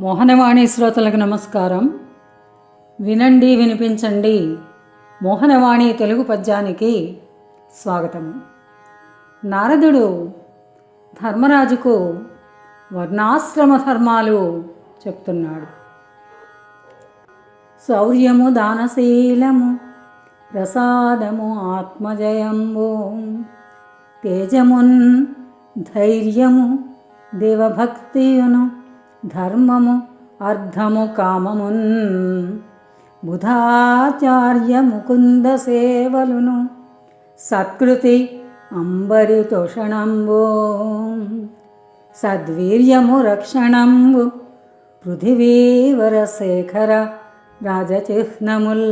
మోహనవాణి శ్రోతలకు నమస్కారం. వినండి వినిపించండి. మోహనవాణి తెలుగు పద్యానికి స్వాగతము నారదుడు ధర్మరాజుకు వర్ణాశ్రమ ధర్మాలు చెప్తున్నాడు. శౌర్యము దానశీలము ప్రసాదము ఆత్మజయంబు తేజమున్ ధైర్యము దేవభక్తియును ధర్మము అర్థము కామమున్. బుధాచార్య ముకుంద సేవలును. సత్కృతి అంబరి తోషణంబు సద్వీర్యము రక్షణంబు. పృథివీవర శేఖర రాజచిహ్నముల్.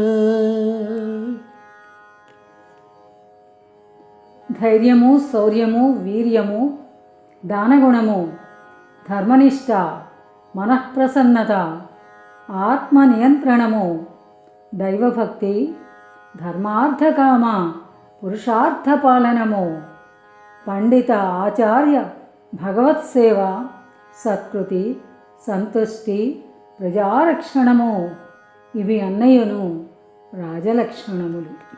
ధైర్యము శౌర్యము వీర్యము దానగుణము ధర్మనిష్ట మనఃప్రసన్నత ఆత్మ నియంత్రణము దైవభక్తి ధర్మార్థకామ పురుషార్థ పాలనము పండిత ఆచార్య భగవత్సేవ సత్కృతి సంతుష్టి ప్రజారక్షణము ఇవి అన్నయ్యను రాజలక్షణములు.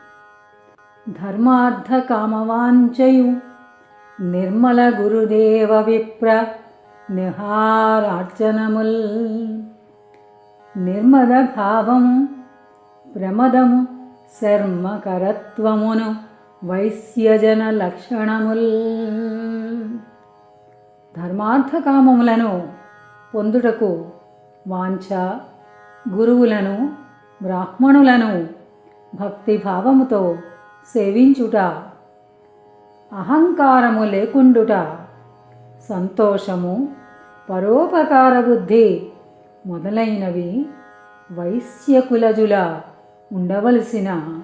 ధర్మార్థ కామవాంచయు నిర్మల గురుదేవ విప్ర నిహారార్చనముల్ నిర్మద భావము ప్రమదము శర్మకరత్వమును వైశ్యజన లక్షణముల్. ధర్మార్థకామములను పొందుటకు వాంఛ గురువులను బ్రాహ్మణులను భక్తిభావముతో సేవించుట అహంకారము లేకుండుట సంతోషము పరోపకార బుద్ధి మొదలైనవి వైశ్యకులజుల ఉండవలసిన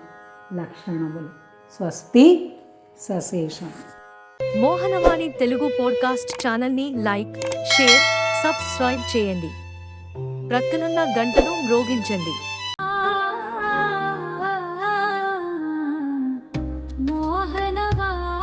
లక్షణములు. స్వస్తి సశేషం. మోహనవాణి తెలుగు పోడ్కాస్ట్ ఛానల్ని లైక్ షేర్ సబ్స్క్రైబ్ చేయండి. ప్రక్కనున్న గంటను రోగించండి మోహనవా